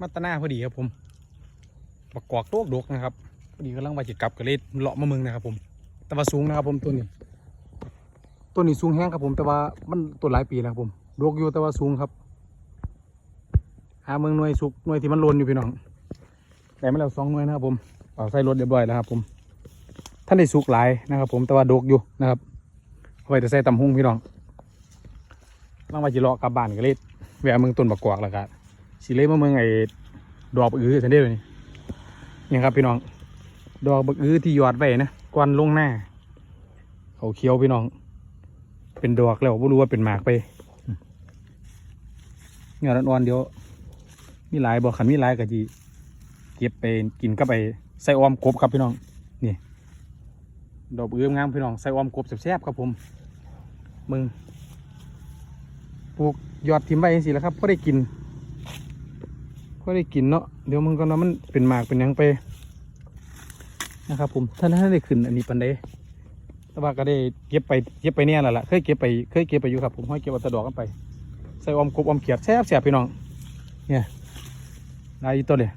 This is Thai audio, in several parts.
มาตนาพอดีครับผมบักกอกโลกดกนะครับพอดีกำลังว่าจะกลับกระเลดเลาะมาเมืองนะครับ ผมแต่ว่าสูงนะครับผมตัวนี้ตัวนี้สูงแห้งครับผม แต่ว่ามันตัวหลายปีแล้วครับผมดกอยู่แต่ว่าสูงครับ หาเมืองหน่วยสุกหน่วยที่มันลนอยู่พี่น้องได้มาแล้วสองหน่วยนะครับผมเอาใส่รถเรียบร้อยแล้วครับ ผมท่านได้สุกหลายนะครับ ผมแต่ว่าดกอยู่นะครับเอาไว้จะใส่ตำหุ้งพี่น้องลังว่าจะเลาะกลับบ้านก็เลยแวะเมืองต้นบักกอกแล้วก็ สิเลยมาเมืองไอ้ดอกบักอื้อสันเดียวนี่นี่ครับพี่น้อง ดอกบักอื้อที่ยอดไว้นะกวนลงหน้า เขาเขียวพี่น้อง เป็นดอกแล้วไม่รู้ว่าเป็นหมากไปเงาอ่อนๆเดี๋ยว มีหลายบ่ขันมีหลายก็จีเก็บไปกินก็ไปใส่ออมกบครับพี่น้องนี่ดอกบักอื้องามพี่น้องใส่ออมกบแซ่บๆครับผมมึงปลูกยอดทิมไว้สิแล้วครับก็ได้กิน ก็ได้กินเนาะเดี๋ยวมึงก็นาะมันเป็นหมากเป็นยังไปนะครับ ผมท่านท่านได้ขึ้นอันนี้ปันไดแต่ว่าก็ได้เก็บไปเก็บไปเนี่ยแหละล่ะเคยเก็บไปเคยเก็บไปอยู่ครับผมห้อยเก็บเอาตะดอกกันไปใส่อมกบอมเขียดแซ่บแซ่บพี่น้อง เนี่ยลายต้นเลย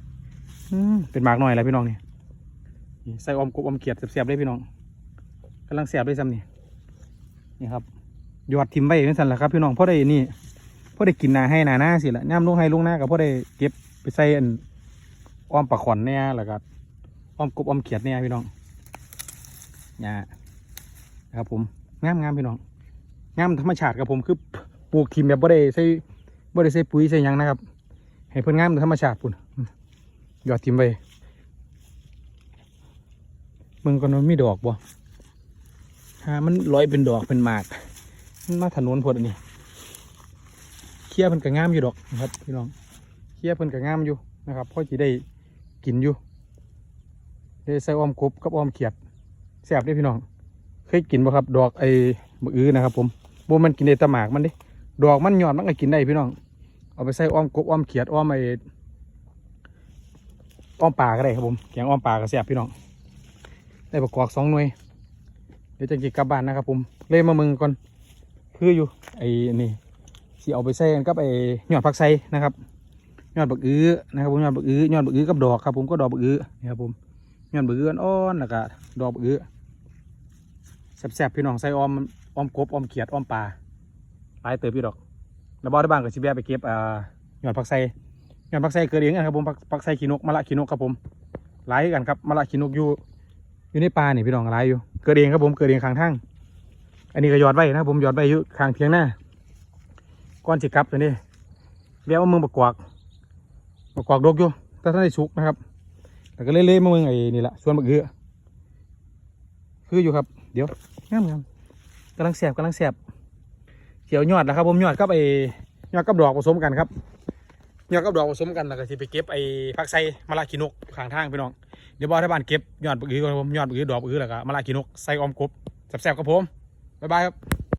เป็นหมากหน่อยแหละพี่น้องนี่นี่ใส่อมกบอมเขียดแซ่บๆเลยพี่น้องกำลังแซ่บด้วยซ้ำนี่นี่ครับยอดทิมไว้นั่นสั่นแหละครับพี่น้องพราะได้นี่พราะได้กินนาให้นาหน้าสิละย่ำลงให้ลงหน้ากับพราะได้เก็บ ใส่อันอ้อมปลาขอนเนี่ยแล้วก็อ้อมกบอ้อมเขียดเนี่ยพี่น้องเนี่ยนะครับผมงามงามพี่น้องงามธรรมชาติครับผมคือปลูกทิมแบบบ่ได้ใส่บ่ได้ใส่ปุ๋ยใส่ยังนะครับให้เพิ่นงามธรรมชาติปุ่นยอดทิมไว้มึงก็นมันมีดอกบ่ฮะมันลอยเป็นดอกเป็นหมากมันมาถนนพดอันนี้เคี้ยเพิ่นก็งามอยู่ดอกนะครับพี่น้อง เคี้ยเพิ่นก็งามอยู่นะครับพ่อจีได้กินอยู่ได้ใส่อ้อมกบกับอ้อมเขียดแซ่บเด้พี่น้อง เคยกินบ่ครับ ดอกไอ้มะอื้อนะครับ ผมบ่มันกินได้ตะหมากมันดิดอกมันยอดมันก็กินได้พี่น้อง เอาไปใส่อ้อมกบอ้อมเขียดอ้อมไอ้อ้อมปลาก็ได้ครับผมแกงอ้อมปลาก็แซ่บพี่น้องได้ประกอบสองหน่วยเดี๋ยวจะกินกลับบ้านนะครับ ผมเล่มามึงก่อนคืออยู่ไอ้นี่สิเอาไปใส่กันกับไอ้ยอดผักไซนะครับ ยอดบักอื้อนะครับผมยอดบักอื้อยอดบักอื้อกับดอกครับผมก็ดอกบักอื้อนี่ครับผมยอดบักอื้ออ่อนๆแล้วก็ดอกบักอื้อแซ่บๆพี่น้องใส่ออมออมกบออมเขียดออมปลาหลายเติบพี่ดอกแล้วบอได้บ้างก็สิแวะไปเก็บอ่ายอดผักไซยอดผักไซเกิดเองนะครับผมผักไซขีนกมะละขีนกครับผมหลายกันครับมะละขีนกอยู่อยู่ในป่านี่พี่น้องหลายอยู่ เกิดเองครับผมเกิดเองข้างทางอันนี้ก็ยอดไว้นะครับผมยอดไว้อยู่ข้างเทียงหน้าก้อนสิกลับตัวนี้เรียกว่ามืองบักกวก บักวากดกอยู่แต่ท่านได้สุกนะครับแต่ก็เล่ๆมาเมืองไอ้นี่แหละส่วนบักเอือคืออยู่ครับ เดี๋ยวงามงามกำลังแสบกำลังแสบเขียวยอดนะครับผมยอดกับไอ้ยอดกับดอกผสมกันครับยอดกับดอกผสมกันแล้วก็สิไปเก็บไอ้ผักไซมะละขีนกข้างทางพี่น้องเดี๋ยวบอกที่บ้านเก็บยอดบักเอือก่อนครับผมยอดบักเอือดอกบักเอือแล้วก็มะละขีนกใส่ออมกบแซ่บๆครับผมบ๊ายบายครับ